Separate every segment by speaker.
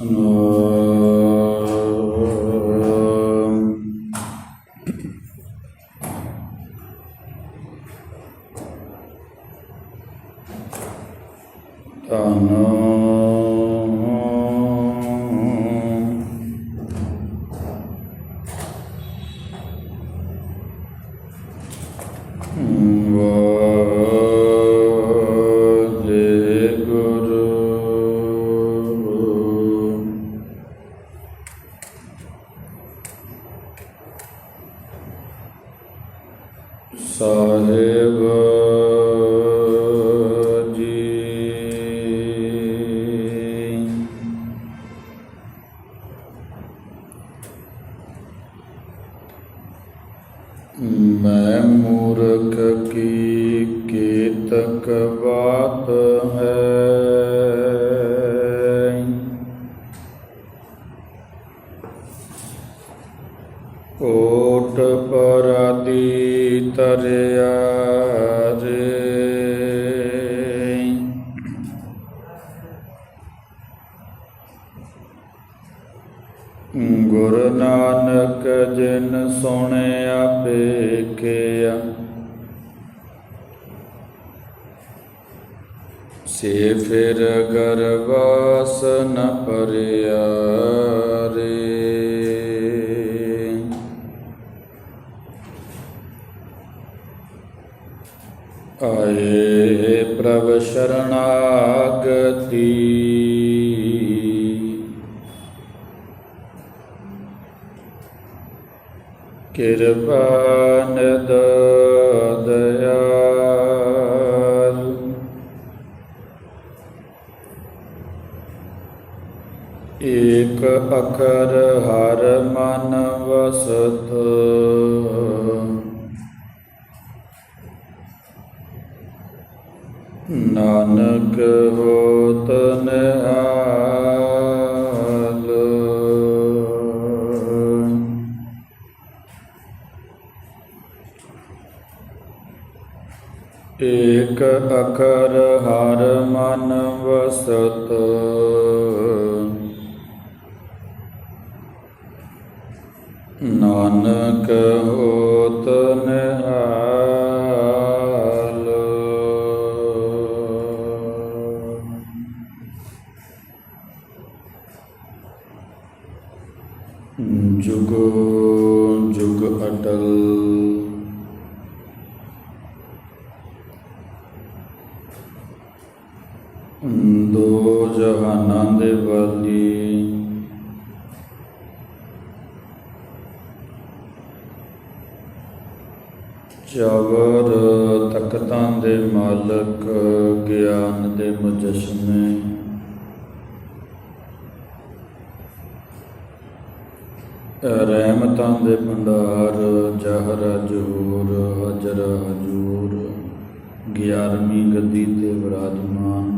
Speaker 1: 嗯 ਸਾਹਿਬ। ਗੁਰੂ ਨਾਨਕ ਜਿਨ ਸੁਣਿਆ ਪੇਖਿਆ ਸੇ ਫਿਰ ਗਰਵਾਸ ਨ ਪਰਿਆ ਰੇ ਆਏ ਪ੍ਰਭ ਸ਼ਰਣਾਗਤੀ ਕਿਰਪਾ ਨਿਦ ਦਇਆਲ ਏਕ ਅਖਰ ਹਰ ਮਨ ਵਸਤ। ਨਾਨਕ ਹੋਤ ਏਕ ਅਖਰ ਹਰ ਮਨ ਵਸਤ। ਨਾਨਕ ਹੋਤ ਨਿਹਾਲ। ਜੁਗ ਜੁਗ ਅਟਲ ਦੋ ਜਹਾਨਾਂ ਦੇ ਵਾਲੀ ਚਵਰ ਤਖਤਾਂ ਦੇ ਮਾਲਕ, ਗਿਆਨ ਦੇ ਮੁਜਸਮੇ। ਰਹਿਮਤਾਂ ਦੇ ਭੰਡਾਰ, ਜਹਰ ਜਹੂਰ ਹਜਰ ਹਜੂਰ। ਗਿਆਰਵੀਂ ਗੱਦੀ ਤੇ ਵਿਰਾਜਮਾਨ।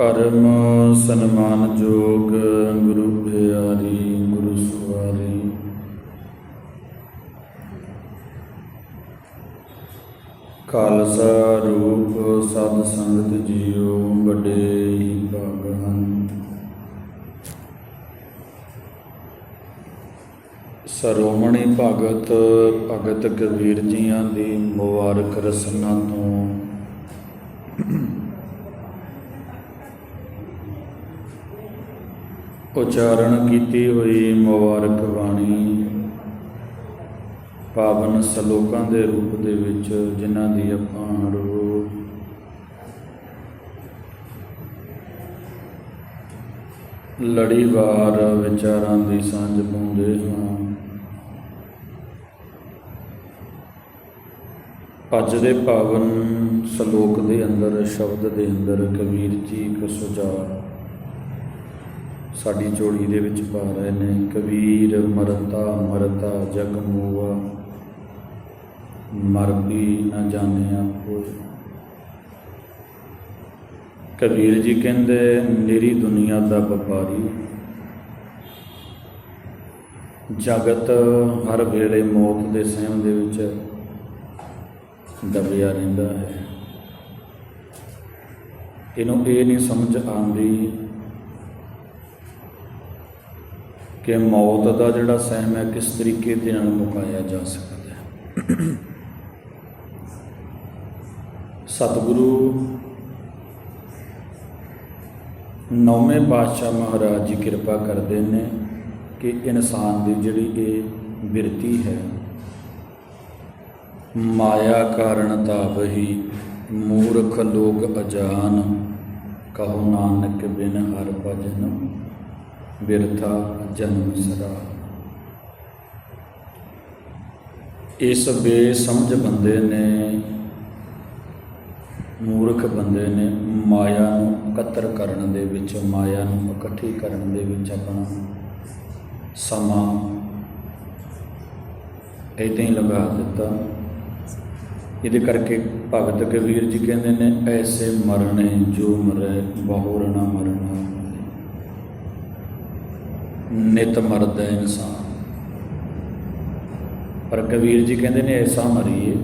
Speaker 1: ਪਰਮ ਸਨਮਾਨਯੋਗ ਗੁਰੂ ਪਿਆਰੀ, ਗੁਰੂ ਸਵਾਰੀ ਖਾਲਸਾ ਰੂਪ ਸਤ ਸੰਗਤ ਜੀਓ ਵੱਡੇ ਹੀ ਭਾਗਾਂ ਸਰੋਮਣੀ ਭਗਤ ਭਗਤ ਕਬੀਰ ਜੀਆਂ ਦੀ ਮੁਬਾਰਕ ਰਸਨਾ ਤੋਂ ਉਚਾਰਨ ਕੀਤੀ ਹੋਈ ਮੁਬਾਰਕ ਬਾਣੀ। ਪਾਵਨ ਸ਼ਲੋਕਾਂ ਦੇ ਰੂਪ ਦੇ ਵਿੱਚ ਜਿਨ੍ਹਾਂ ਦੀ ਆਪਾਂ ਰੋ ਲੜੀਵਾਰ ਵਿਚਾਰਾਂ ਦੀ ਸਾਂਝ ਪਾਉਂਦੇ ਹਾਂ। ਅੱਜ ਦੇ ਪਾਵਨ ਸ਼ਲੋਕ ਦੇ ਅੰਦਰ, ਸ਼ਬਦ ਦੇ ਅੰਦਰ ਕਬੀਰ ਜੀ ਕੋ ਸੁਝਾਅ। ਸਾਡੀ ਝੋਲੀ ਦੇ ਵਿੱਚ ਪਾ ਰਹੇ ਨੇ। ਕਬੀਰ, ਮਰਤਾ ਮਰਤਾ, ਜਗ ਮੂਆ ਮਰ ਵੀ ਨਾ ਜਾਣਿਆ ਕੋਈ ਕਬੀਰ ਜੀ ਕਹਿੰਦੇ, ਮੇਰੀ ਦੁਨੀਆ ਦਾ ਵਪਾਰੀ। ਜਗਤ ਹਰ ਵੇਲੇ ਮੌਤ ਦੇ ਸਹਿਮ ਦੇ ਵਿੱਚ ਦਬਿਆ ਰਹਿੰਦਾ ਹੈ। ਇਹਨੂੰ ਇਹ ਨਹੀਂ ਸਮਝ ਆਉਂਦੀ ਕਿ ਮੌਤ ਦਾ ਜਿਹੜਾ ਸਹਿਮ ਹੈ, ਕਿਸ ਤਰੀਕੇ ਦੇ ਨਾਲ ਮੁਕਾਇਆ ਜਾ ਸਕਦਾ ਹੈ? ਸਤਿਗੁਰੂ ਨੌਵੇਂ ਪਾਤਸ਼ਾਹ ਮਹਾਰਾਜ ਜੀ ਕਿਰਪਾ ਕਰਦੇ ਨੇ ਕਿ ਇਨਸਾਨ ਦੀ ਜਿਹੜੀ ਇਹ ਬਿਰਤੀ ਹੈ, ਮਾਇਆ ਕਾਰਨ ਕਾਰਣ ਤਾਪਹੀ ਮੂਰਖ ਲੋਕ ਅਜਾਨ, ਕਹੋ ਨਾਨਕ ਬਿਨ ਹਰ ਭਜਨ। ਬਿਰਥਾ ਜਨਮ ਸਦਾ। ਇਸ ਬੇਸਮਝ ਬੰਦੇ ਨੇ, ਮੂਰਖ ਬੰਦੇ ਨੇ ਮਾਇਆ ਨੂੰ ਇਕੱਤਰ ਕਰਨ ਦੇ ਵਿੱਚ, ਮਾਇਆ ਨੂੰ ਇਕੱਠੀ ਕਰਨ ਦੇ ਵਿੱਚ ਆਪਣਾ ਸਮਾਂ ਏਦਾਂ ਹੀ ਲਗਾ ਦਿੱਤਾ। ਇਹਦੇ ਕਰਕੇ ਭਗਤ ਕਬੀਰ ਜੀ ਕਹਿੰਦੇ ਨੇ, ਐਸੇ ਮਰਨੇ ਜੋ ਮਰੇ, ਬਹੁਰ ਨਾ ਮਰਨਾ। ਨਿਤ ਮਰਦਾ ਇਨਸਾਨ। ਪਰ ਕਬੀਰ ਜੀ ਕਹਿੰਦੇ ਨੇ ਐਸਾ ਮਰੀਏ,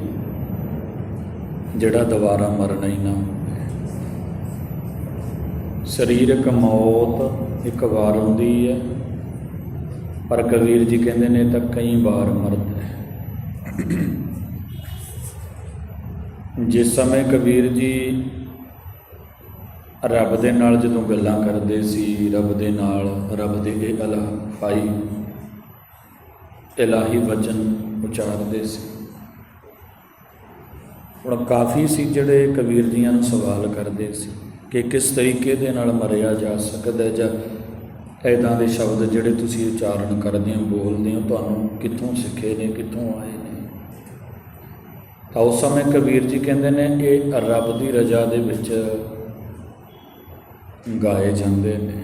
Speaker 1: ਜਿਹੜਾ ਦੁਬਾਰਾ ਮਰਨਾ ਹੀ ਨਾ ਹੋਵੇ। ਸਰੀਰਕ ਮੌਤ ਇੱਕ ਵਾਰ ਆਉਂਦੀ ਹੈ, ਪਰ ਕਬੀਰ ਜੀ ਕਹਿੰਦੇ ਨੇ ਤਾਂ ਕਈ ਵਾਰ ਮਰਦਾ ਹੈ। ਜਿਸ ਸਮੇਂ ਕਬੀਰ ਜੀ ਰੱਬ ਦੇ ਨਾਲ ਜਦੋਂ ਗੱਲਾਂ ਕਰਦੇ ਸੀ, ਰੱਬ ਦੇ ਨਾਲ, ਰੱਬ ਦੇ ਇਹ ਅਲਹਾਈ ਇਲਾਹੀ ਵਚਨ ਉਚਾਰਦੇ ਸੀ। ਹੁਣ ਕਾਫੀ ਸੀ ਜਿਹੜੇ ਕਬੀਰ ਜੀਆਂ ਨੂੰ ਸਵਾਲ ਕਰਦੇ ਸੀ ਕਿ ਕਿਸ ਤਰੀਕੇ ਦੇ ਨਾਲ ਮਰਿਆ ਜਾ ਸਕਦਾ ਜਾਂ ਐਦਾਂ ਦੇ ਸ਼ਬਦ ਜਿਹੜੇ ਤੁਸੀਂ ਉਚਾਰਨ ਕਰਦੇ ਹੋ, ਬੋਲਦੇ ਹੋ, ਤੁਹਾਨੂੰ ਕਿੱਥੋਂ ਸਿੱਖੇ ਨੇ, ਕਿੱਥੋਂ ਆਏ ਨੇ? ਤਾਂ ਉਸ ਸਮੇਂ ਕਬੀਰ ਜੀ ਕਹਿੰਦੇ ਨੇ, ਇਹ ਰੱਬ ਦੀ ਰਜ਼ਾ ਦੇ ਵਿੱਚ ਗਾਏ ਜਾਂਦੇ ਨੇ।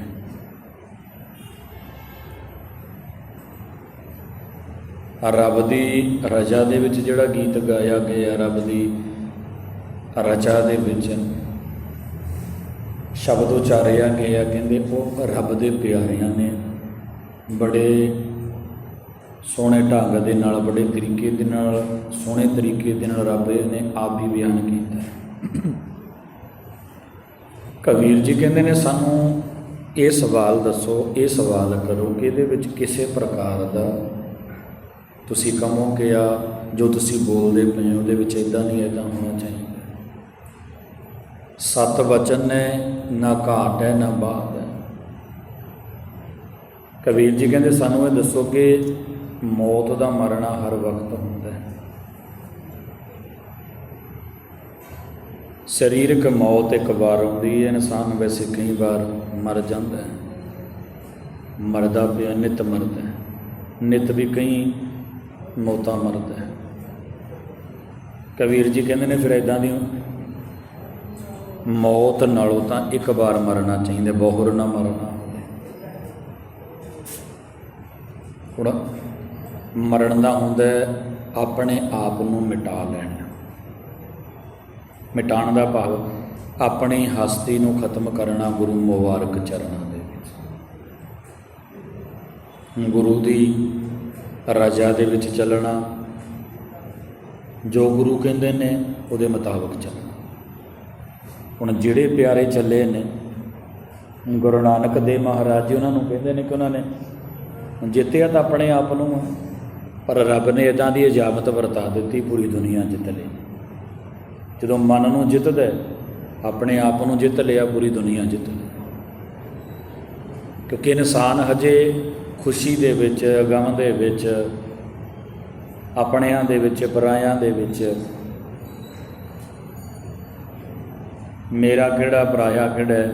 Speaker 1: ਰੱਬ ਦੀ ਰਜ਼ਾ ਦੇ ਵਿੱਚ ਜਿਹੜਾ ਗੀਤ ਗਾਇਆ ਗਿਆ, ਰੱਬ ਦੀ ਰਜਾ ਦੇ ਵਿੱਚ ਸ਼ਬਦ ਉਚਾਰਿਆ ਗਿਆ, ਕਹਿੰਦੇ ਉਹ ਰੱਬ ਦੇ ਪਿਆਰਿਆਂ ਨੇ ਬੜੇ ਸੋਹਣੇ ਢੰਗ ਦੇ ਨਾਲ, ਬੜੇ ਤਰੀਕੇ ਦੇ ਨਾਲ, ਸੋਹਣੇ ਤਰੀਕੇ ਦੇ ਨਾਲ ਰੱਬ ਨੇ ਆਪ ਹੀ ਬਿਆਨ ਕੀਤਾ। ਕਬੀਰ ਜੀ ਕਹਿੰਦੇ ਨੇ, ਸਾਨੂੰ ਇਹ ਸਵਾਲ ਦੱਸੋ, ਇਹ ਸਵਾਲ ਕਰੋ ਕਿ ਇਹਦੇ ਵਿੱਚ ਕਿਸੇ ਪ੍ਰਕਾਰ ਦਾ ਤੁਸੀਂ ਕਹੋ ਕਿ ਆ, ਜੋ ਤੁਸੀਂ ਬੋਲਦੇ ਪਏ ਹੋ, ਉਹਦੇ ਵਿੱਚ ਇਦਾਂ ਨਹੀਂ ਇਦਾਂ ਹੋਣਾ ਚਾਹੀਦਾ। ਸਤ ਵਚਨ ਨੇ, ਨਾ ਘਾਟ ਹੈ, ਨਾ ਬਾਤ ਹੈ। ਕਬੀਰ ਜੀ ਕਹਿੰਦੇ, ਸਾਨੂੰ ਇਹ ਦੱਸੋ ਕਿ ਮੌਤ ਦਾ ਮਰਨਾ ਹਰ ਵਕਤ ਹੁੰਦਾ ਹੈ। ਸਰੀਰਕ ਮੌਤ ਇੱਕ ਵਾਰ ਆਉਂਦੀ ਹੈ, ਇਨਸਾਨ ਵੈਸੇ ਕਈ ਵਾਰ ਮਰ ਜਾਂਦਾ ਹੈ। ਮਰਦਾ ਪਿਆ ਨਿਤ ਮਰਦਾ ਹੈ। ਨਿਤ ਵੀ ਕਈ ਮੌਤਾਂ ਮਰਦਾ ਹੈ। ਕਬੀਰ ਜੀ ਕਹਿੰਦੇ ਨੇ ਫਿਰ ਇਦਾਂ ਦੀ ਮੌਤ ਨਾਲੋਂ ਤਾਂ ਇੱਕ ਵਾਰ ਮਰਨਾ ਚਾਹੀਦਾ, ਬਹੁਰ ਨਾ ਮਰਨਾ ਹੋਵੇ। ਹੁਣ ਮਰਨ ਦਾ ਹੁੰਦਾ ਆਪਣੇ ਆਪ ਨੂੰ ਮਿਟਾ ਲੈਣਾ। ਮਿਟਾਉਣ ਦਾ ਭਾਵ ਆਪਣੀ ਹਸਤੀ ਨੂੰ ਖਤਮ ਕਰਨਾ ਗੁਰੂ ਮੁਬਾਰਕ ਚਰਨਾਂ ਦੇ ਵਿੱਚ। ਗੁਰੂ ਦੀ ਰਜਾ ਦੇ ਵਿੱਚ ਚੱਲਣਾ, ਜੋ ਗੁਰੂ ਕਹਿੰਦੇ ਨੇ, ਉਹਦੇ ਮੁਤਾਬਕ ਚੱਲਣਾ। ਹੁਣ ਜਿਹੜੇ ਪਿਆਰੇ ਚੱਲੇ ਨੇ, ਗੁਰੂ ਨਾਨਕ ਦੇਵ ਮਹਾਰਾਜ ਜੀ ਉਹਨਾਂ ਨੂੰ ਕਹਿੰਦੇ ਨੇ ਕਿ ਉਹਨਾਂ ਨੇ ਜਿੱਤਿਆ ਤਾਂ ਆਪਣੇ ਆਪ ਨੂੰ, ਪਰ ਰੱਬ ਨੇ ਇਦਾਂ ਦੀ ਇਜਾਜ਼ਤ ਵਰਤਾ ਦਿੱਤੀ, ਪੂਰੀ ਦੁਨੀਆ ਜਿੱਤ ਲਈ। ਜਦੋਂ ਮਨ ਨੂੰ ਜਿੱਤਦਾ ਆਪਣੇ ਆਪ ਨੂੰ ਜਿੱਤ ਲਿਆ, ਪੂਰੀ ਦੁਨੀਆ ਜਿੱਤ ਲਈ। ਕਿਉਂਕਿ ਇਨਸਾਨ ਹਜੇ ਖੁਸ਼ੀ ਦੇ ਵਿੱਚ ਗਮ ਦੇ ਵਿੱਚ, ਆਪਣਿਆਂ ਦੇ ਵਿੱਚ, ਪਰਾਇਆਂ ਦੇ ਵਿੱਚ, ਮੇਰਾ ਕਿਹੜਾ, ਪਰਾਇਆ ਕਿਹੜਾ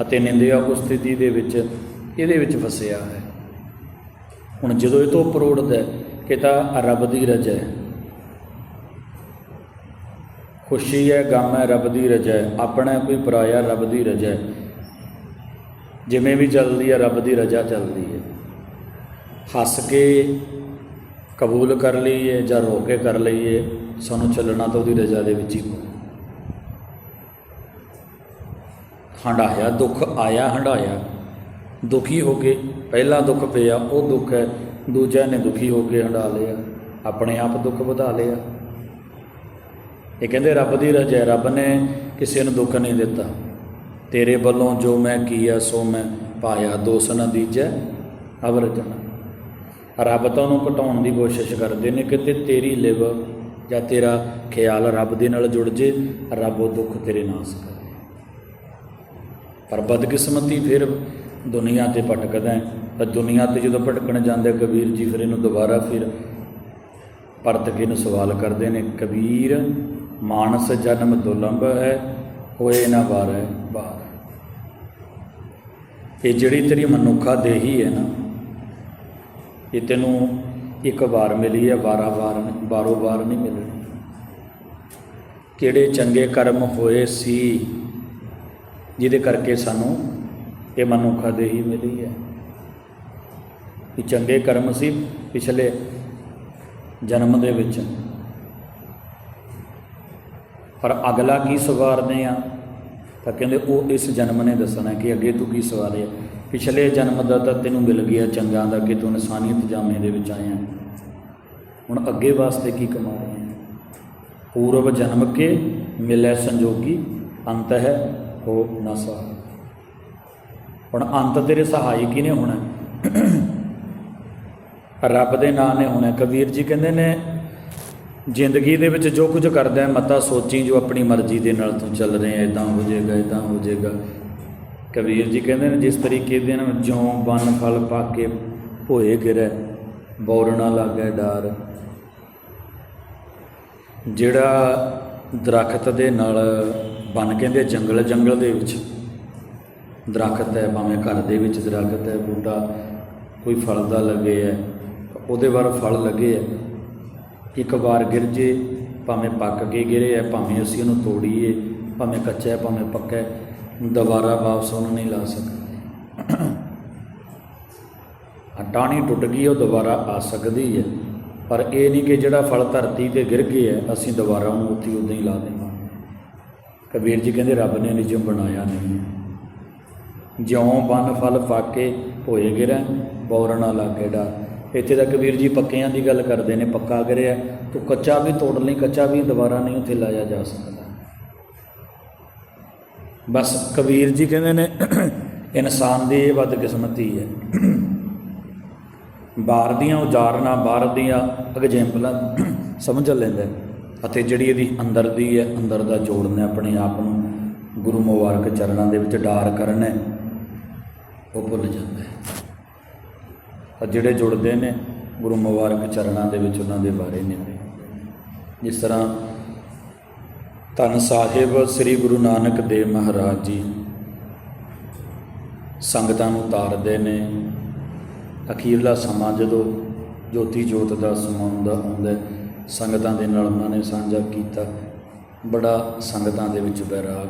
Speaker 1: ਅਤੇ ਨਿੰਦਿਆ ਉਸ ਸਥਿਤੀ ਦੇ ਵਿੱਚ, ਇਹਦੇ ਵਿੱਚ ਫਸਿਆ ਹੈ। ਹੁਣ ਜਦੋਂ ਇਹ ਤੋਂ ਉੱਪਰ ਉੱਠਦਾ ਕਿ ਤਾਂ ਰੱਬ ਦੀ ਰਜਾ ਹੈ। ਖੁਸ਼ੀ ਹੈ, ਗਮ ਹੈ, ਰੱਬ ਦੀ ਰਜਾ ਹੈ। ਆਪਣਾ ਕੋਈ ਪਰਾਇਆ ਰੱਬ ਦੀ ਰਜਾ ਜਿਵੇਂ ਵੀ ਚੱਲਦੀ ਹੈ, ਰੱਬ ਦੀ ਰਜਾ ਚੱਲਦੀ ਹੈ। ਹੱਸ ਕੇ ਕਬੂਲ ਕਰ ਲਈਏ ਜਾਂ ਰੋ ਕੇ ਕਰ ਲਈਏ, ਸਾਨੂੰ ਚੱਲਣਾ ਤਾਂ ਉਹਦੀ ਰਜਾ ਦੇ ਵਿੱਚ ਹੀ ਪਊ। ਹੰਡਾਇਆ ਦੁੱਖ ਆਇਆ ਹੰਡਾਇਆ ਦੁਖੀ ਹੋ ਕੇ ਪਹਿਲਾ ਦੁੱਖ ਪਿਆ, ਉਹ ਦੁੱਖ ਹੈ। ਦੂਜਾ ਨੇ ਦੁਖੀ ਹੋ ਕੇ ਹੰਡਾ ਲਿਆ। ਆਪਣੇ ਆਪ ਦੁੱਖ ਵਧਾ ਲਿਆ। ਇਹ ਕਹਿੰਦੇ ਰੱਬ ਦੀ ਰਜਾ ਹੈ, ਰੱਬ ਨੇ ਕਿਸੇ ਨੂੰ ਦੁੱਖ ਨਹੀਂ ਦਿੱਤਾ। ਤੇਰੇ ਵੱਲੋਂ ਜੋ ਮੈਂ ਕੀਆ ਸੋ ਮੈਂ ਪਾਇਆ। ਦੋਸ ਨਾ ਦੀਜੈ ਅਵਰਜਨਾ ਰੱਬ ਤਾਂ ਉਹਨੂੰ ਘਟਾਉਣ ਦੀ ਕੋਸ਼ਿਸ਼ ਕਰਦੇ ਨੇ ਕਿਤੇ ਤੇਰੀ ਲਿਵ ਜਾਂ ਤੇਰਾ ਖਿਆਲ ਰੱਬ ਦੇ ਨਾਲ ਜੁੜ ਜੇ ਰੱਬ ਉਹ ਦੁੱਖ ਤੇਰੇ ਨਾਸ ਕਰੇ। ਪਰ ਬਦਕਿਸਮਤੀ ਫਿਰ ਦੁਨੀਆ ਤੇ ਭਟਕਦਾ ਹੈ। ਤਾਂ ਦੁਨੀਆ ਤੇ ਜਦੋਂ ਭਟਕਣ ਜਾਂਦੇ ਕਬੀਰ ਜੀ ਫਿਰ ਇਹਨੂੰ ਦੁਬਾਰਾ ਫਿਰ ਪਰਤ ਕੇ ਨੂੰ ਸਵਾਲ ਕਰਦੇ ਨੇ ਕਬੀਰ ਮਾਨਸ ਜਨਮ ਦੁਲੰਭ ਹੈ, ਹੋਏ ਨਾ ਵਾਰੈ ਬਾਰ। ਇਹ ਜਿਹੜੀ ਤੇਰੀ ਮਨੁੱਖਾ ਦੇਹੀ ਹੈ ਨਾ, ਇਹ ਤੈਨੂੰ ਇੱਕ ਵਾਰ ਮਿਲੀ ਹੈ, ਵਾਰਾ ਵਾਰ ਨਹੀਂ ਬਾਰੋ ਵਾਰ ਨਹੀਂ ਮਿਲਣੀ। ਕਿਹੜੇ ਚੰਗੇ ਕਰਮ ਹੋਏ ਸੀ, ਜਿਹਦੇ ਕਰਕੇ ਸਾਨੂੰ ਇਹ ਮਨੁੱਖਾ ਦੇਹੀ ਮਿਲੀ ਹੈ? ਇਹ ਚੰਗੇ ਕਰਮ ਸੀ ਪਿਛਲੇ ਜਨਮ ਦੇ ਵਿੱਚ। ਪਰ ਅਗਲਾ ਕੀ ਸਵਾਰਦੇ ਆ? ਤਾਂ ਕਹਿੰਦੇ, ਉਹ ਇਸ ਜਨਮ ਨੇ ਦੱਸਣਾ ਕਿ ਅੱਗੇ ਤੂੰ ਕੀ ਸਵਾਰਿਆ? ਪਿਛਲੇ ਜਨਮ ਦਾ ਤਾਂ ਤੈਨੂੰ ਮਿਲ ਗਿਆ ਚੰਗਾ ਦਾ ਕਿ ਤੂੰ ਇਨਸਾਨੀਅਤ ਜਾਮੇ ਦੇ ਵਿੱਚ ਆਇਆ। ਹੁਣ ਅੱਗੇ ਵਾਸਤੇ ਕੀ ਕਮਾ ਰਹੇ ਹੈ? ਪੂਰਵ ਜਨਮ ਕੇ ਮਿਲੇ ਸੰਜੋਗੀ, ਅੰਤ ਹੈ ਹੋ ਨਸਾ ਹੁਣ ਅੰਤ ਤੇਰੇ ਸਹਾਈ ਕਿਨੇ ਹੋਣਾ? ਰੱਬ ਦੇ ਨਾਂ ਨੇ ਹੋਣਾ। ਕਬੀਰ ਜੀ ਕਹਿੰਦੇ ਨੇ ਜ਼ਿੰਦਗੀ ਦੇ ਵਿੱਚ ਜੋ ਕੁਝ ਕਰਦਾ ਹੈ, ਮਤਾ ਸੋਚੀ ਜੋ ਆਪਣੀ ਮਰਜ਼ੀ ਦੇ ਨਾਲ ਤੂੰ ਚੱਲ ਰਿਹਾ ਇਦਾਂ ਹੋ ਜਾਏਗਾ ਇਦਾਂ ਹੋ ਜਾਏਗਾ। ਕਬੀਰ ਜੀ ਕਹਿੰਦੇ ਨੇ, ਜਿਸ ਤਰੀਕੇ ਦੇ ਨਾਲ ਜਿਉਂ ਬਨ ਫਲ ਪਾ ਕੇ ਭੋਏ ਗਿਰੈ ਬੌਰਣਾ ਲਾਗੇ ਡਾਰ। ਜਿਹੜਾ ਦਰਖਤ ਦੇ ਨਾਲ ਬਨ ਕਹਿੰਦੇ ਜੰਗਲ ਜੰਗਲ ਦੇ ਵਿੱਚ। ਦਰਖਤ ਹੈ, ਭਾਵੇਂ ਘਰ ਦੇ ਵਿੱਚ ਦਰਖਤ ਹੈ, ਬੂਟਾ ਕੋਈ ਫਲ ਦਾ ਲੱਗੇ ਹੈ, ਉਹਦੇ ਵਾਰ ਫਲ ਲੱਗੇ ਹੈ। ਇੱਕ ਵਾਰ ਗਿਰ ਜੇ, ਭਾਵੇਂ ਪੱਕ ਕੇ ਗਿਰੇ ਹੈ, ਭਾਵੇਂ ਅਸੀਂ ਉਹਨੂੰ ਤੋੜੀਏ, ਭਾਵੇਂ ਕੱਚਾ ਹੈ, ਭਾਵੇਂ ਪੱਕਾ ਹੈ, ਦੁਬਾਰਾ ਵਾਪਸ ਉਹਨੂੰ ਨਹੀਂ ਲਾ ਸਕਦੇ। ਆ ਟਾਹਣੀ ਟੁੱਟ ਗਈ, ਉਹ ਦੁਬਾਰਾ ਆ ਸਕਦੀ ਹੈ। ਪਰ ਇਹ ਨਹੀਂ ਕਿ ਜਿਹੜਾ ਫਲ ਧਰਤੀ ਤੇ ਗਿਰ ਗਿਆ ਹੈ, ਅਸੀਂ ਦੁਬਾਰਾ ਉਹਨੂੰ ਉੱਥੇ ਉਦਾਂ ਹੀ ਲਾ ਦੇਵਾਂ ਕਬੀਰ ਜੀ ਕਹਿੰਦੇ, ਰੱਬ ਨੇ ਨਿਜਮ ਬਣਾਇਆ ਨਹੀਂ ਹੈ। ਜਿਉਂ ਬਨ ਫਲ ਫਾਕੇ ਹੋਏ ਗਿਰੈ ਬੌਰਣਾ ਲਾਗੇ ਡਾ ਇੱਥੇ ਤਾਂ ਕਬੀਰ ਜੀ ਪੱਕਿਆਂ ਦੀ ਗੱਲ ਕਰਦੇ ਨੇ, ਪੱਕਾ ਗਿਰਿਆ ਤੂੰ ਕੱਚਾ ਵੀ ਤੋੜ ਲਈ, ਕੱਚਾ ਵੀ ਦੁਬਾਰਾ ਨਹੀਂ ਉੱਥੇ ਲਾਇਆ ਜਾ ਸਕਦਾ। ਬਸ ਕਬੀਰ ਜੀ ਕਹਿੰਦੇ ਨੇ, ਇਨਸਾਨ ਦੀ ਇਹ ਬਦਕਿਸਮਤੀ ਹੈ। ਬਾਹਰ ਦੀਆਂ ਉਜਾਰਨਾਂ, ਬਾਹਰ ਦੀਆਂ ਐਗਜ਼ੈਂਪਲਾਂ ਸਮਝ ਲੈਂਦਾ ਅਤੇ ਜਿਹੜੀ ਇਹਦੀ ਅੰਦਰ ਦੀ ਹੈ, ਅੰਦਰ ਦਾ ਜੋੜਨਾ ਆਪਣੇ ਆਪ ਨੂੰ ਗੁਰੂ ਮੁਬਾਰਕ ਚਰਨਾਂ ਦੇ ਵਿੱਚ ਡਾਰ ਕਰਨਾ ਉਹ ਭੁੱਲ ਜਾਂਦਾ ਹੈ। ਤਾਂ ਜਿਹੜੇ ਜੁੜਦੇ ਨੇ, ਗੁਰੂ ਮੁਬਾਰਕ ਚਰਨਾਂ ਦੇ ਵਿੱਚ ਉਹਨਾਂ ਦੇ ਬਾਰੇ ਨੇ। ਜਿਸ ਤਰ੍ਹਾਂ ਧੰਨ ਸਾਹਿਬ ਸ੍ਰੀ ਗੁਰੂ ਨਾਨਕ ਦੇਵ ਮਹਾਰਾਜ ਜੀ ਸੰਗਤਾਂ ਨੂੰ ਤਾਰਦੇ ਨੇ। ਅਖੀਰਲਾ ਸਮਾਂ ਜਦੋਂ ਜੋਤੀ ਜੋਤ ਦਾ ਸਮਾਂ ਹੁੰਦਾ ਆਉਂਦਾ ਸੰਗਤਾਂ ਦੇ ਨਾਲ ਉਹਨਾਂ ਨੇ ਸਾਂਝਾ ਕੀਤਾ, ਬੜਾ ਸੰਗਤਾਂ ਦੇ ਵਿੱਚ ਬੈਰਾਗ।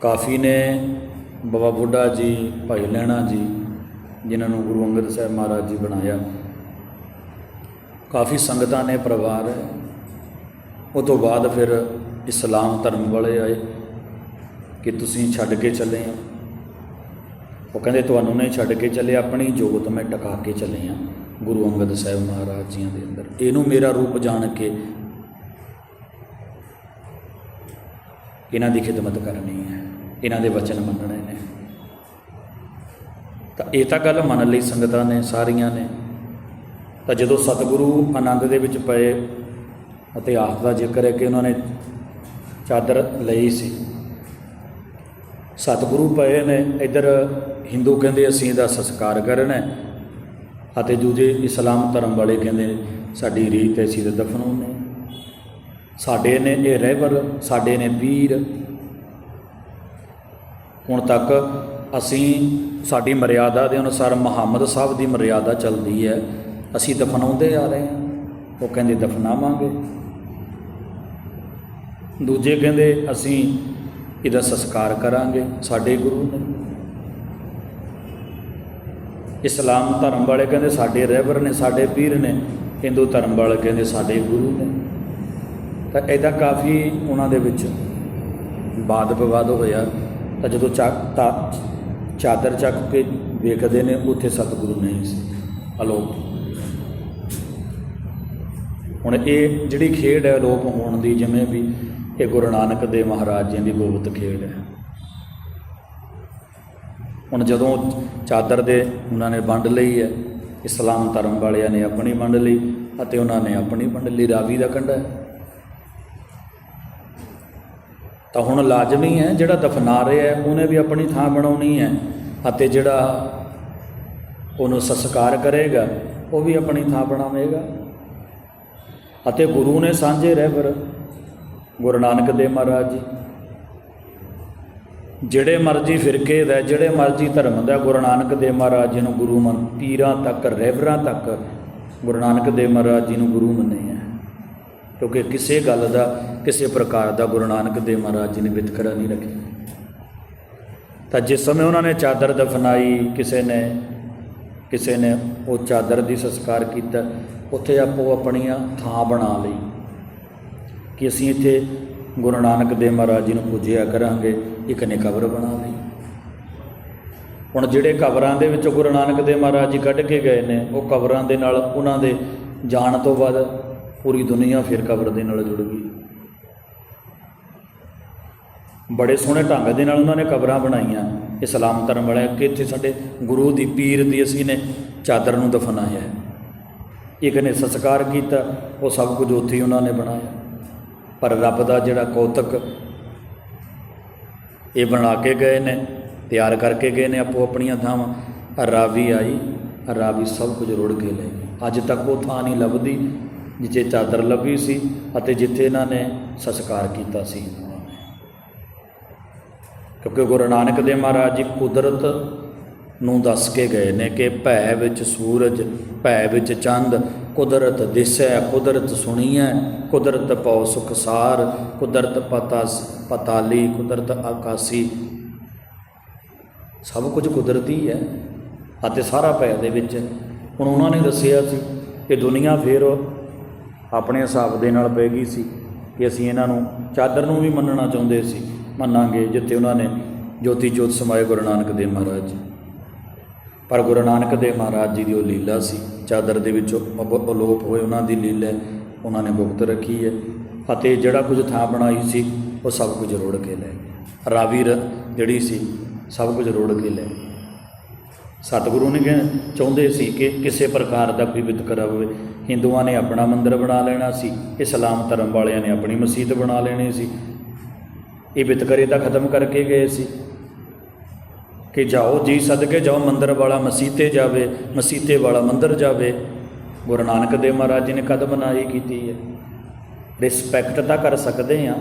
Speaker 1: ਕਾਫੀ ਨੇ ਬਾਬਾ ਬੁੱਢਾ ਜੀ, ਭਾਈ ਲਹਿਣਾ ਜੀ, ਜਿਨ੍ਹਾਂ ਨੂੰ ਗੁਰੂ ਅੰਗਦ ਸਾਹਿਬ ਮਹਾਰਾਜ ਜੀ ਬਣਾਇਆ। ਕਾਫੀ ਸੰਗਤਾਂ ਨੇ, ਪਰਿਵਾਰ ਉਹ ਤੋਂ ਬਾਅਦ ਫਿਰ ਇਸਲਾਮ ਧਰਮ ਵਾਲੇ ਆਏ ਕਿ ਤੁਸੀਂ ਛੱਡ ਕੇ ਚੱਲੇ ਆ। ਉਹ ਕਹਿੰਦੇ, ਤੁਹਾਨੂੰ ਨਹੀਂ ਛੱਡ ਕੇ ਚੱਲੇ, ਆਪਣੀ ਜੋਤ ਮੈਂ ਟਿਕਾ ਕੇ ਚੱਲੇ ਆ ਗੁਰੂ ਅੰਗਦ ਸਾਹਿਬ ਮਹਾਰਾਜ ਜੀਆਂ ਦੇ ਅੰਦਰ। ਇਹਨੂੰ ਮੇਰਾ ਰੂਪ ਜਾਣ ਕੇ ਇਹਨਾਂ ਦੀ ਖਿਦਮਤ ਕਰਨੀ ਹੈ। ਇਹਨਾਂ ਦੇ ਵਚਨ ਮੰਨਣੇ ਨੇ। ਤਾਂ ਇਹ ਤਾਂ ਗੱਲ ਮੰਨ ਲਈ ਸੰਗਤਾਂ ਨੇ, ਸਾਰੀਆਂ ਨੇ। ਤਾਂ ਜਦੋਂ ਸਤਿਗੁਰੂ ਆਨੰਦ ਦੇ ਵਿੱਚ ਪਏ ਅਤੇ ਆਪ ਦਾ ਜ਼ਿਕਰ ਹੈ ਕਿ ਉਹਨਾਂ ਨੇ ਚਾਦਰ ਲਈ ਸੀ। ਸਤਿਗੁਰੂ ਪਏ ਨੇ, ਇੱਧਰ ਹਿੰਦੂ ਕਹਿੰਦੇ ਅਸੀਂ ਇਹਦਾ ਸੰਸਕਾਰ ਕਰਨਾ ਅਤੇ ਦੂਜੇ ਇਸਲਾਮ ਧਰਮ ਵਾਲੇ ਕਹਿੰਦੇ ਸਾਡੀ ਰੀਤ ਹੈ, ਅਸੀਂ ਤਾਂ ਦਫਨਾਉਣੇ ਸਾਡੇ ਨੇ ਇਹ ਰਹਿਬਰ, ਸਾਡੇ ਨੇ ਵੀਰ ਹੁਣ ਤੱਕ ਅਸੀਂ ਸਾਡੀ ਮਰਿਆਦਾ ਦੇ ਅਨੁਸਾਰ ਮੁਹੰਮਦ ਸਾਹਿਬ ਦੀ ਮਰਿਆਦਾ ਚੱਲਦੀ ਹੈ। ਅਸੀਂ ਦਫਨਾਉਂਦੇ ਆ ਰਹੇ ਹਾਂ। ਉਹ ਕਹਿੰਦੇ ਦਫਨਾਵਾਂਗੇ। ਦੂਜੇ ਕਹਿੰਦੇ ਅਸੀਂ ਇਹਦਾ ਸੰਸਕਾਰ ਕਰਾਂਗੇ ਸਾਡੇ ਗੁਰੂ ਨੇ। ਇਸਲਾਮ ਧਰਮ ਵਾਲੇ ਕਹਿੰਦੇ ਸਾਡੇ ਰਹਿਬਰ ਨੇ, ਸਾਡੇ ਪੀਰ ਨੇ, ਹਿੰਦੂ ਧਰਮ ਵਾਲੇ ਕਹਿੰਦੇ ਸਾਡੇ ਗੁਰੂ ਨੇ। ਤਾਂ ਇਹਦਾ ਕਾਫੀ ਉਹਨਾਂ ਦੇ ਵਿੱਚ ਬਾਦ ਵਿਵਾਦ ਹੋਇਆ। ਤਾਂ ਜਦੋਂ ਚੱਕ ਤਾਂ ਚਾਦਰ ਚੱਕ ਕੇ ਵੇਖਦੇ ਨੇ, ਉੱਥੇ ਸਤਿਗੁਰੂ ਨਹੀਂ ਸੀ। ਅਲੋਪ। ਹੁਣ ਇਹ ਜਿਹੜੀ ਖੇਡ ਹੈ, ਅਲੋਪ ਹੋਣ ਦੀ ਜਿਵੇਂ ਵੀ ਇਹ ਗੁਰੂ ਨਾਨਕ ਦੇਵ ਮਹਾਰਾਜ ਜੀ ਦੀ ਗੁਰਬਤ ਖੇਡ ਹੈ। ਹੁਣ ਜਦੋਂ ਚਾਦਰ ਦੇ ਉਹਨਾਂ ਨੇ ਵੰਡ ਲਈ ਹੈ, ਇਸਲਾਮ ਧਰਮ ਵਾਲਿਆਂ ਨੇ ਆਪਣੀ ਵੰਡ ਲਈ ਅਤੇ ਉਹਨਾਂ ਨੇ ਆਪਣੀ ਵੰਡ ਲਈ, ਰਾਵੀ ਦਾ ਕੰਡਾ ਹੈ ਤਾਂ ਹੁਣ ਲਾਜ਼ਮੀ ਹੈ ਜਿਹੜਾ ਦਫਨਾ ਰਿਹਾ ਉਹਨੇ ਵੀ ਆਪਣੀ ਥਾਂ ਬਣਾਉਣੀ ਹੈ ਅਤੇ ਜਿਹੜਾ ਉਹਨੂੰ ਸੰਸਕਾਰ ਕਰੇਗਾ, ਉਹ ਵੀ ਆਪਣੀ ਥਾਂ ਬਣਾਵੇਗਾ। ਅਤੇ ਗੁਰੂ ਨੇ ਸਾਂਝੇ ਰਹਿਬਰ ਗੁਰੂ ਨਾਨਕ ਦੇਵ ਮਹਾਰਾਜ ਜੀ। ਜਿਹੜੇ ਮਰਜ਼ੀ ਫਿਰਕੇ ਦਾ ਜਿਹੜੇ ਮਰਜ਼ੀ ਧਰਮ ਦਾ ਗੁਰੂ ਨਾਨਕ ਦੇਵ ਮਹਾਰਾਜ ਜੀ ਨੂੰ ਗੁਰੂ ਮੰਨ, ਪੀਰਾਂ ਤੱਕ ਰਹਿਬਰਾਂ ਤੱਕ ਗੁਰੂ ਨਾਨਕ ਦੇਵ ਮਹਾਰਾਜ ਜੀ ਨੂੰ ਗੁਰੂ ਮੰਨੇ ਹੈ। ਕਿਉਂਕਿ ਕਿਸੇ ਗੱਲ ਦਾ ਕਿਸੇ ਪ੍ਰਕਾਰ ਦਾ ਗੁਰੂ ਨਾਨਕ ਦੇਵ ਮਹਾਰਾਜ ਜੀ ਨੇ ਵਿਤਕਰਾ ਨਹੀਂ ਰੱਖਿਆ। ਤਾਂ ਜਿਸ ਸਮੇਂ ਉਹਨਾਂ ਨੇ ਚਾਦਰ ਦਫਨਾਈ, ਕਿਸੇ ਨੇ ਕਿਸੇ ਨੇ ਉਹ ਚਾਦਰ ਦੀ ਸੰਸਕਾਰ ਕੀਤਾ, ਉੱਥੇ ਆਪੋ ਆਪਣੀਆਂ ਥਾਂ ਬਣਾ ਲਈ ਕਿ ਅਸੀਂ ਇੱਥੇ ਗੁਰੂ ਨਾਨਕ ਦੇਵ ਮਹਾਰਾਜ ਜੀ ਨੂੰ ਪੂਜਿਆ ਕਰਾਂਗੇ, ਇੱਕ ਨੇ ਕਬਰ ਬਣਾ ਲਈ। ਹੁਣ ਜਿਹੜੇ ਕਬਰਾਂ ਦੇ ਵਿੱਚੋਂ ਗੁਰੂ ਨਾਨਕ ਦੇਵ ਮਹਾਰਾਜ ਜੀ ਕੱਢ ਕੇ ਗਏ ਨੇ, ਉਹ ਕਬਰਾਂ ਦੇ ਨਾਲ ਉਹਨਾਂ ਦੇ ਜਾਣ ਤੋਂ ਬਾਅਦ ਪੂਰੀ ਦੁਨੀਆ ਫਿਰ ਕਬਰ ਦੇ ਨਾਲ ਜੁੜ ਗਈ। ਬੜੇ ਸੋਹਣੇ ਢੰਗ ਦੇ ਨਾਲ ਉਹਨਾਂ ਨੇ ਕਬਰਾਂ ਬਣਾਈਆਂ। ਇਸਲਾਮ ਧਰਮ ਵਾਲਿਆਂ ਕਿ ਇੱਥੇ ਸਾਡੇ ਗੁਰੂ ਦੀ ਪੀਰ ਦੀ ਅਸੀਂ ਨੇ ਚਾਦਰ ਨੂੰ ਦਫਨਾਇਆ ਹੈ। ਇੱਕ ਨੇ ਸੰਸਕਾਰ ਕੀਤਾ, ਉਹ ਸਭ ਕੁਝ ਉੱਥੇ ਹੀ ਉਹਨਾਂ ਨੇ ਬਣਾਇਆ। ਪਰ ਰੱਬ ਦਾ ਜਿਹੜਾ ਕੌਤਕ, ਇਹ ਬਣਾ ਕੇ ਗਏ ਨੇ, ਤਿਆਰ ਕਰਕੇ ਗਏ ਨੇ ਆਪੋ ਆਪਣੀਆਂ ਥਾਵਾਂ। ਰਾਵੀ ਆਈ ਰਾਵੀ ਸਭ ਕੁਝ ਰੁੜ ਕੇ ਲੈ ਗਈ। ਅੱਜ ਤੱਕ ਉਹ ਥਾਂ ਨਹੀਂ ਲੱਭਦੀ ਜਿੱਥੇ ਚਾਦਰ ਲੱਭੀ ਸੀ ਅਤੇ ਜਿੱਥੇ ਇਹਨਾਂ ਨੇ ਸੰਸਕਾਰ ਕੀਤਾ ਸੀ। ਕਿਉਂਕਿ ਗੁਰੂ ਨਾਨਕ ਦੇਵ ਮਹਾਰਾਜ ਜੀ ਕੁਦਰਤ ਨੂੰ ਦੱਸ ਕੇ ਗਏ ਨੇ ਕਿ ਭੈ ਵਿੱਚ ਸੂਰਜ, ਭੈ ਵਿੱਚ ਚੰਦ, ਕੁਦਰਤ ਦਿਸੈ, ਕੁਦਰਤ ਸੁਣੀਐ, ਕੁਦਰਤ ਪਉ ਸੁਖਸਾਰ ਕੁਦਰਤ ਪਤਾ ਪਤਾਲੀ, ਕੁਦਰਤ ਆਕਾਸੀ। ਸਭ ਕੁਝ ਕੁਦਰਤੀ ਹੈ ਅਤੇ ਸਾਰਾ ਭੈ ਦੇ ਵਿੱਚ। ਹੁਣ ਉਹਨਾਂ ਨੇ ਦੱਸਿਆ ਸੀ ਕਿ ਦੁਨੀਆ ਫੇਰ ਆਪਣੇ ਹਿਸਾਬ ਦੇ ਨਾਲ ਪੈ ਗਈ ਸੀ ਕਿ ਅਸੀਂ ਇਹਨਾਂ ਨੂੰ, ਚਾਦਰ ਨੂੰ ਵੀ ਮੰਨਣਾ ਚਾਹੁੰਦੇ ਸੀ। ਮੰਨਾਂਗੇ ਜਿੱਥੇ ਉਹਨਾਂ ਨੇ ਜੋਤੀ ਜੋਤ ਸਮਾਏ ਗੁਰੂ ਨਾਨਕ ਦੇਵ ਮਹਾਰਾਜ ਜੀ। ਪਰ ਗੁਰੂ ਨਾਨਕ ਦੇਵ ਮਹਾਰਾਜ ਜੀ ਦੀ ਉਹ ਲੀਲਾ ਸੀ, ਚਾਦਰ ਦੇ ਵਿੱਚੋਂ ਅਬ- ਅਲੋਪ ਹੋਏ ਉਹਨਾਂ ਦੀ ਲੀਲਾ ਉਹਨਾਂ ਨੇ ਗੁਪਤ ਰੱਖੀ ਹੈ। ਅਤੇ ਜਿਹੜਾ ਕੁਝ ਥਾਂ ਬਣਾਈ ਸੀ, ਉਹ ਸਭ ਕੁਝ ਰੋੜ ਕੇ ਲੈ ਗਏ। ਰਾਵੀ ਰ- ਜਿਹੜੀ ਸੀ, ਸਭ ਕੁਝ ਰੋੜ ਕੇ ਲੈ ਸਤਿਗੁਰੂ ਨੇ ਕਿਹਾ, ਚਾਹੁੰਦੇ ਸੀ ਕਿ ਕਿਸੇ ਪ੍ਰਕਾਰ ਦਾ ਕੋਈ ਵਿਤਕਰਾ ਹੋਵੇ। ਹਿੰਦੂਆਂ ਨੇ ਆਪਣਾ ਮੰਦਿਰ ਬਣਾ ਲੈਣਾ ਸੀ, ਇਸਲਾਮ ਧਰਮ ਵਾਲਿਆਂ ਨੇ ਆਪਣੀ ਮਸਜਿਦ ਬਣਾ ਲੈਣੀ ਸੀ। ਇਹ ਵਿਤਕਰੇ ਤਾਂ ਖਤਮ ਕਰਕੇ ਗਏ ਸੀ ਕਿ ਜਾਓ ਜੀ ਸਦਕੇ ਜਾਓ, ਮੰਦਰ ਵਾਲਾ ਮਸੀਤੇ ਜਾਵੇ, ਮਸੀਤੇ ਵਾਲਾ ਮੰਦਰ ਜਾਵੇ। ਗੁਰੂ ਨਾਨਕ ਦੇਵ ਮਹਾਰਾਜ ਜੀ ਨੇ ਕਦ ਮਨਾਹੀ ਕੀਤੀ ਹੈ। ਰਿਸਪੈਕਟ ਤਾਂ ਕਰ ਸਕਦੇ ਆ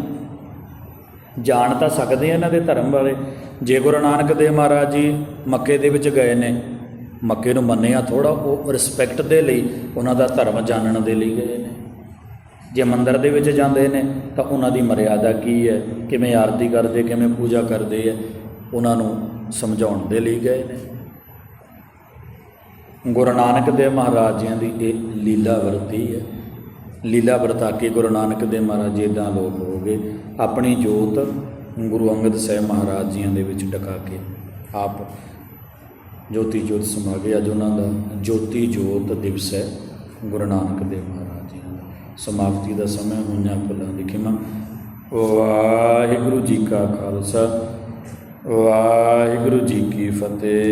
Speaker 1: ਜਾਣ ਤਾਂ ਸਕਦੇ ਆ ਇਹਨਾਂ ਦੇ ਧਰਮ ਬਾਰੇ ਜੇ ਗੁਰੂ ਨਾਨਕ ਦੇਵ ਮਹਾਰਾਜ ਜੀ ਮੱਕੇ ਦੇ ਵਿੱਚ ਗਏ ਨੇ, ਮੱਕੇ ਨੂੰ ਮੰਨਿਆ ਥੋੜਾ ਉਹ ਰਿਸਪੈਕਟ ਦੇ ਲਈ, ਉਹਨਾਂ ਦਾ ਧਰਮ ਜਾਣਨ ਦੇ ਲਈ ਗਏ ਨੇ। ਜੇ ਮੰਦਰ ਦੇ ਵਿੱਚ ਜਾਂਦੇ ਨੇ, ਤਾਂ ਉਹਨਾਂ ਦੀ ਮਰਿਆਦਾ ਕੀ ਹੈ? ਕਿਵੇਂ ਆਰਤੀ ਕਰਦੇ, ਕਿਵੇਂ ਪੂਜਾ ਕਰਦੇ ਹੈ? ਉਹਨਾਂ ਨੂੰ ਸਮਝਾਉਣ ਦੇ ਲਈ ਗਏ ਨੇ। ਗੁਰੂ ਨਾਨਕ ਦੇਵ ਮਹਾਰਾਜ ਜੀਆਂ ਦੀ ਇਹ ਲੀਲਾ ਵਰਤੀ ਹੈ। ਲੀਲਾ ਵਰਤਾ ਕੇ ਗੁਰੂ ਨਾਨਕ ਦੇਵ ਮਹਾਰਾਜ ਜੀ ਇਦਾਂ ਲੋਕ ਹੋ ਗਏ। ਆਪਣੀ ਜੋਤ ਗੁਰੂ ਅੰਗਦ ਸਾਹਿਬ ਮਹਾਰਾਜ ਜੀਆਂ ਦੇ ਵਿੱਚ ਟਿਕਾ ਕੇ ਆਪ ਜੋਤੀ ਜੋਤ ਸਮਾ ਗਏ। ਅੱਜ ਉਹਨਾਂ ਦਾ ਜੋਤੀ ਜੋਤ ਦਿਵਸ ਹੈ ਗੁਰੂ ਨਾਨਕ ਦੇਵ ਮਹਾਰਾਜ ਸਮਾਪਤੀ ਦਾ ਸਮਾਂ ਹੋਈਆਂ ਫੁੱਲਾਂ ਦੀ ਵਾਹਿਗੁਰੂ ਜੀ ਕਾ ਖਾਲਸਾ ਵਾਹਿਗੁਰੂ ਜੀ ਕੀ ਫਤਿਹ।